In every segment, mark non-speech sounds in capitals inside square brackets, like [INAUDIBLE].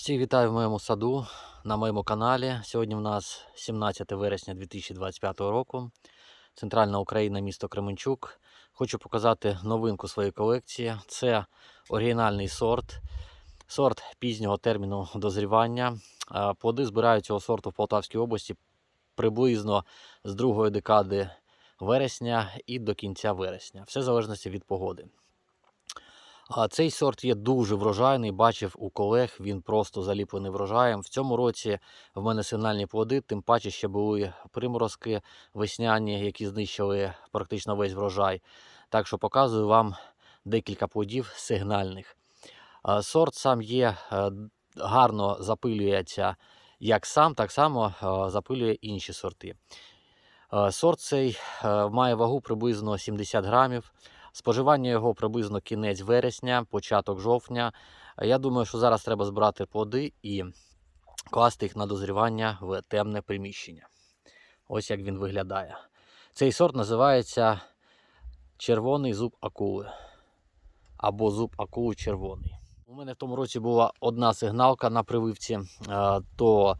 Всіх вітаю в моєму саду на моєму каналі. Сьогодні в нас 17 вересня 2025 року. Центральна Україна, місто Кременчук. Хочу показати новинку своєї колекції. Це оригінальний сорт, сорт пізнього терміну дозрівання. Плоди збирають цього сорту в Полтавській області приблизно з другої декади вересня і до кінця вересня. Все в залежності від погоди. А Цей сорт є дуже врожайний. Бачив у колег, він просто заліплений врожаєм. В цьому році в мене сигнальні плоди, тим паче ще були приморозки весняні, які знищили практично весь врожай. Так що показую вам декілька плодів сигнальних. Сорт сам є е, гарно запилюється як сам, так само е, запилює інші сорти. Е, Сорт цей має вагу приблизно 70 грамів. Споживання його приблизно кінець вересня, початок жовтня. Я думаю, що зараз треба збирати плоди і класти їх на дозрівання в темне приміщення. Ось як він виглядає. Цей сорт називається червоний зуб акули або зуб акули червоний. У мене в тому році була одна сигналка на прививці, е, то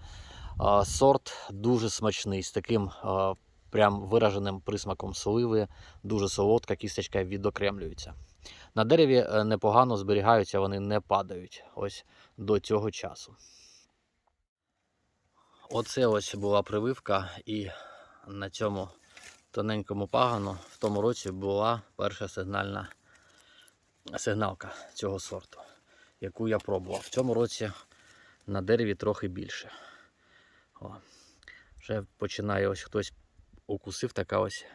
е, сорт дуже смачний з таким е, прям вираженим присмаком сливи, дуже солодка, кісточка відокремлюється. На дереві е, непогано зберігаються, вони не падають ось до цього часу. Оце ось була прививка, і на цьому тоненькому пагану в тому році була перша сигнальна сигналка цього сорту, яку я пробував. В цьому році на дереві трохи більше. О, вже починає ось хтось укусив така ось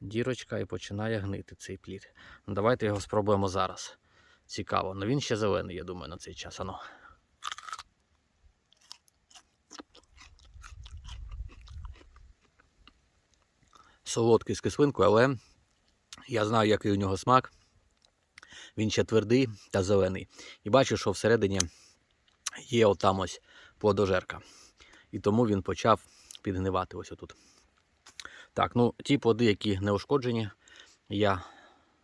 дірочка і починає гнити цей плід. Ну, давайте його спробуємо зараз. Цікаво. Ну він ще зелений, я думаю, на цей час. Ану. Солодкий з кислинкою, але я знаю, який у нього смак. Він ще твердий та зелений. І бачу, що всередині є отам ось плодожерка. І тому він почав підгнивати ось отут. Так, ну ті плоди, які не ушкоджені, я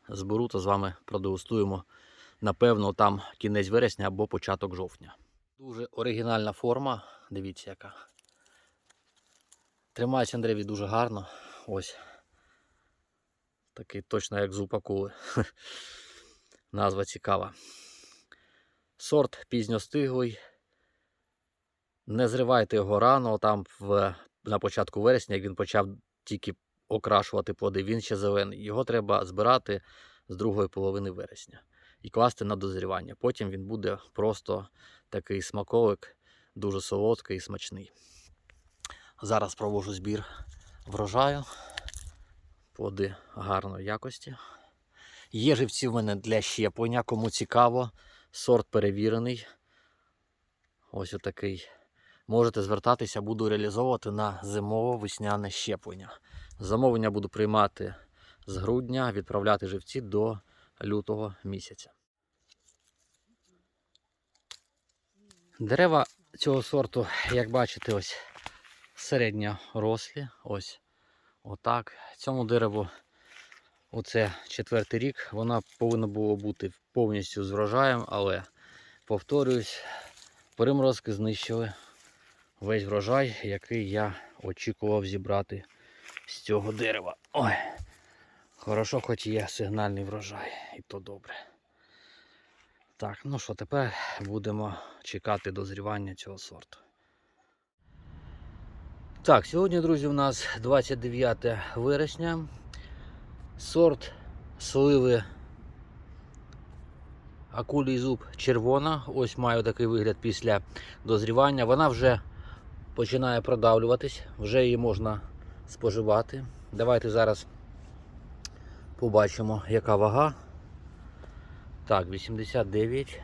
зберу та з вами продегустуємо. Напевно, там кінець вересня або початок жовтня. Дуже оригінальна форма. Дивіться, яка. Тримається на дуже гарно. Ось. Такий точно як зуб акули. [LAUGHS] Назва цікава. Сорт пізньостиглий. Не зривайте його рано, там в, на початку вересня, як він почав тільки окрашувати плоди, він ще зелений. Його треба збирати з другої половини вересня і класти на дозрівання. Потім він буде просто такий смаковик, дуже солодкий і смачний. Зараз провожу збір врожаю. Плоди гарної якості. Є живці в мене для щеплення, кому цікаво. Сорт перевірений. Ось отакий. Можете звертатися, буду реалізовувати на зимово-весняне щеплення. Замовлення буду приймати з грудня, відправляти живці до лютого місяця. Дерева цього сорту, як бачите, ось середньорослі. Ось отак. Цьому дереву оце четвертий рік. Вона повинна була бути повністю з врожаєм, але повторююсь, приморозки знищили весь врожай, який я очікував зібрати з цього дерева. Ой, хорошо, хоч є сигнальний врожай, і то добре. Так, ну що, тепер будемо чекати дозрівання цього сорту. Так, сьогодні, друзі, у нас 29 вересня. Сорт сливи акулій зуб червона. Ось маю такий вигляд після дозрівання. Вона вже починає продавлюватись, вже її можна споживати. Давайте зараз побачимо, яка вага. Так, 89.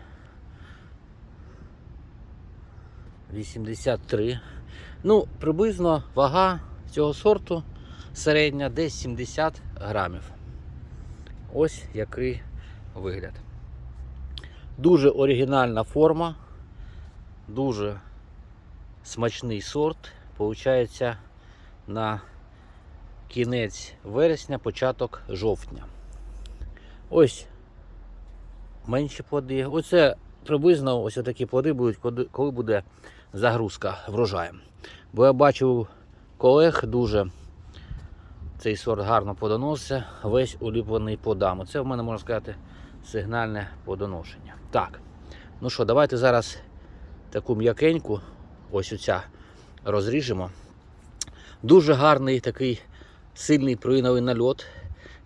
83. Ну, приблизно вага цього сорту середня десь 70 грамів. Ось який вигляд. Дуже оригінальна форма, дуже смачний сорт. Получається на кінець вересня, початок жовтня. Ось менші плоди. Оце приблизно ось такі плоди будуть, коли- буде загрузка врожаєм. Бо я бачив колег дуже цей сорт гарно плодоноситься, весь уліплений плодами. Це в мене можна сказати сигнальне плодоношення. Так, ну що, давайте зараз таку м'якеньку, ось оця розріжемо. Дуже гарний такий сильний пружиновий нальот.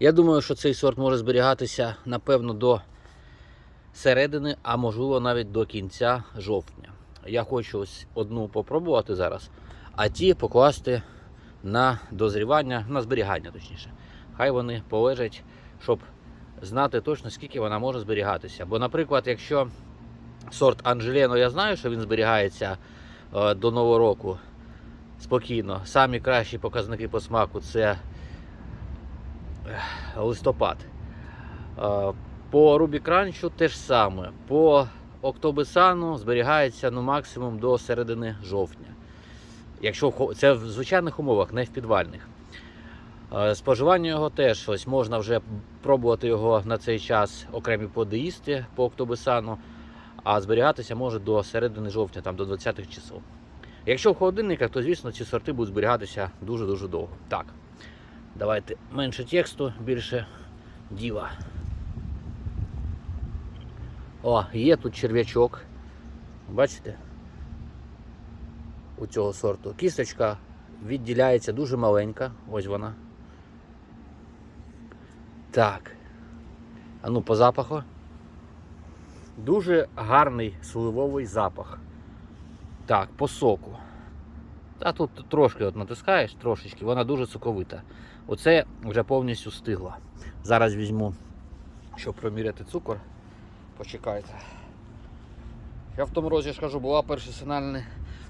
Я думаю, що цей сорт може зберігатися, напевно, до середини, а можливо навіть до кінця жовтня. Я хочу ось одну попробувати зараз, а ті покласти на дозрівання, на зберігання точніше. Хай вони полежать, щоб знати точно, скільки вона може зберігатися. Бо, наприклад, якщо сорт Анжелено, я знаю, що він зберігається до Нового року спокійно. Самі кращі показники по смаку це е, листопад. Е, По Рубікранчу теж саме. По Октобесану зберігається ну, максимум до середини жовтня. Якщо це в звичайних умовах, не в підвальних. Е, Споживання його теж ось можна вже пробувати його на цей час окремі плоди по Октобесану, а зберігатися може до середини жовтня, там до 20-х чисел. Якщо в холодильниках, то звісно ці сорти будуть зберігатися дуже-дуже довго. Так, давайте менше тексту, більше діла. О, є тут черв'ячок. Бачите? У цього сорту. Кісточка відділяється дуже маленька. Ось вона. Так. А ну по запаху. Дуже гарний сливовий запах. Так, по соку. Та тут трошки от натискаєш, трошечки, вона дуже соковита. Оце вже повністю стигла. Зараз візьму, щоб проміряти цукор. Почекайте. Я в тому році кажу, була перший сигнальний,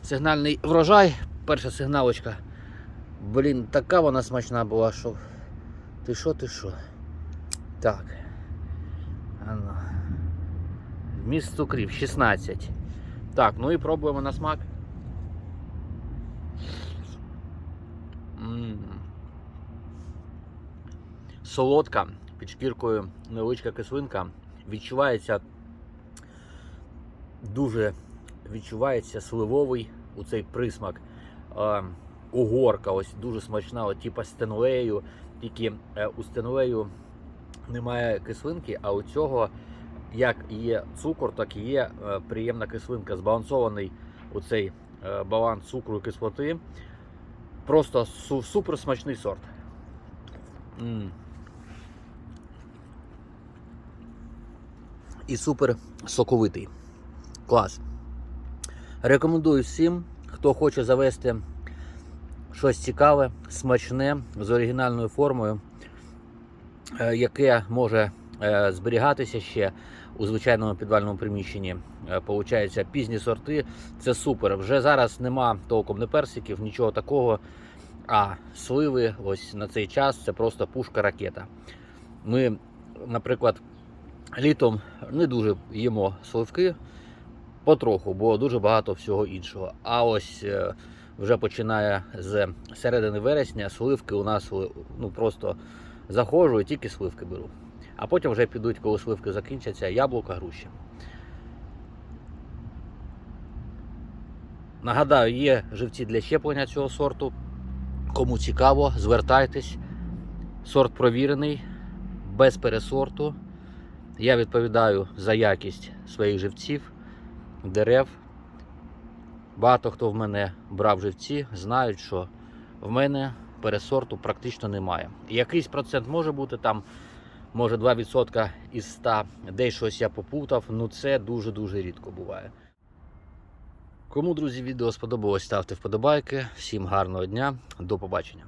сигнальний врожай, перша сигналочка. Блін, така вона смачна була, що. Ти що, ти що? Так. Ану. Вміст цукрів 16. Так, ну і пробуємо на смак. М. Солодка, під шкіркою невеличка кислинка. Відчувається дуже відчувається сливовий у цей присмак. Е, угорка ось дуже смачна, от, типа стенлею. Тільки е, у стенлею немає кислинки, а у цього як є цукор, так і є е, приємна кислинка. Збалансований у цей е, баланс цукру і кислоти. Просто су- супер смачний сорт. М. І супер соковитий. Клас. Рекомендую всім, хто хоче завести щось цікаве, смачне, з оригінальною формою, е, яке може зберігатися ще у звичайному підвальному приміщенні. Е, Получається, пізні сорти це супер. Вже зараз нема толком не персиків, нічого такого. А сливи ось на цей час це просто пушка-ракета. Ми, наприклад, літом не дуже їмо сливки потроху, бо дуже багато всього іншого. А ось е, вже починає з середини вересня сливки у нас е, ну, просто заходжу і тільки сливки беру. А потім вже підуть, коли сливки закінчаться, яблука, груші. Нагадаю, є живці для щеплення цього сорту. Кому цікаво, звертайтесь. Сорт провірений, без пересорту. Я відповідаю за якість своїх живців, дерев. Багато хто в мене брав живці, знають, що в мене пересорту практично немає. Якийсь процент може бути там, може 2% із 100, десь щось я попутав, ну це дуже-дуже рідко буває. Кому, друзі, відео сподобалось, ставте вподобайки. Всім гарного дня, до побачення.